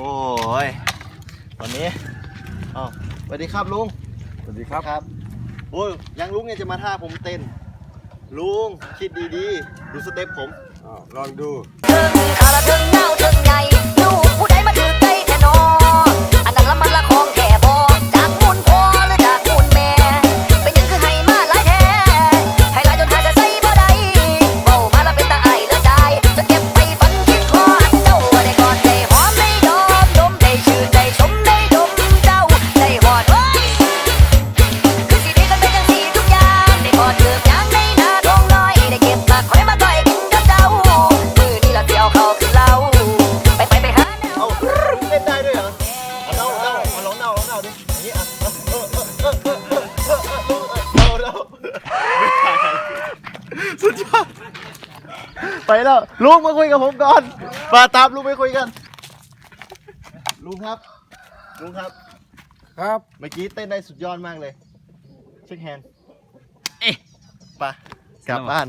โอ้ยวันนี้อ้าวสวัสดีครับลุงสวัสดีครับครับโอ้ยยังลุงเนี่ยจะมาท่าผมเต้น ลุงคิดดีๆ ดูสเต็ปผม อ้าวลองดูถึ อย่าเอาสุดยอดไปแล้วลุงมาคุยกับผมก่อนมาตามลุงไปคุยกัน ลุงครับ ลุงครับ ครับเมื่อกี้เต้นได้สุดยอดมากเลยเช็คแฮนด์เอ๊ะไปกลับบ้าน